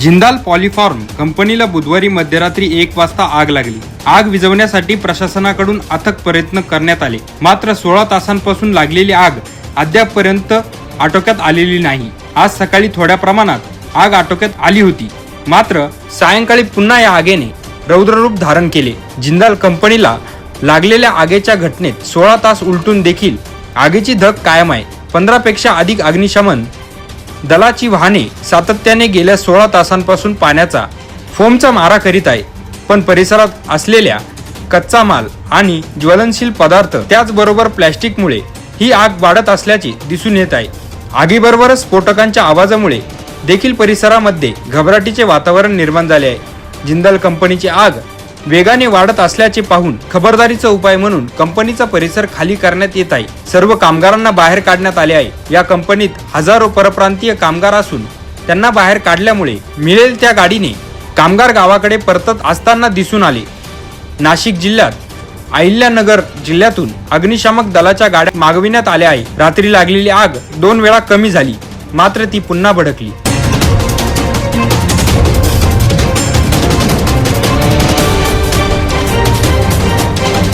जिंदाल पॉलिफॉर्म कंपनीला बुधवारी मध्यरात्री एक वाजता आग लागली. आग विझवण्यासाठी प्रशासनाकडून अथक प्रयत्न करण्यात आले. मात्र सोळा तासांपासून लागलेली आग अद्यापपर्यंत आटोक्यात आलेली नाही. आज सकाळी थोड्या प्रमाणात आग आटोक्यात आली होती. मात्र सायंकाळी पुन्हा या आगेने रौद्ररूप धारण केले. जिंदाल कंपनीला लागलेल्या आगेच्या घटनेत सोळा तास उलटून देखील आगीची धग कायम आहे. पंधरापेक्षा अधिक अग्निशमन दलाची वाहने सातत्याने गेल्या सोळा तासांपासून पाण्याचा फोमचा मारा करीत आहे. पण परिसरात असलेल्या कच्चा माल आणि ज्वलनशील पदार्थ त्याचबरोबर प्लॅस्टिकमुळे ही आग वाढत असल्याचे दिसून येत आहे. आगीबरोबरच स्फोटकांच्या आवाजामुळे देखील परिसरामध्ये घबराटीचे वातावरण निर्माण झाले आहे. जिंदाल कंपनीची आग वेगाने वाढत असल्याचे पाहून खबरदारीचा उपाय म्हणून कंपनीचा परिसर खाली करण्यात येत आहे. सर्व कामगारांना बाहेर काढण्यात आले आहे. या कंपनीत हजारो परप्रांतीय कामगार असून त्यांना बाहेर काढल्यामुळे मिळेल त्या गाडीने कामगार गावाकडे परतत असताना दिसून आले. नाशिक जिल्ह्यात अहिल्यानगर जिल्ह्यातून अग्निशामक दलाच्या गाड्या मागविण्यात आल्या आहे रात्री लागलेली आग दोन वेळा कमी झाली. मात्र ती पुन्हा भडकली.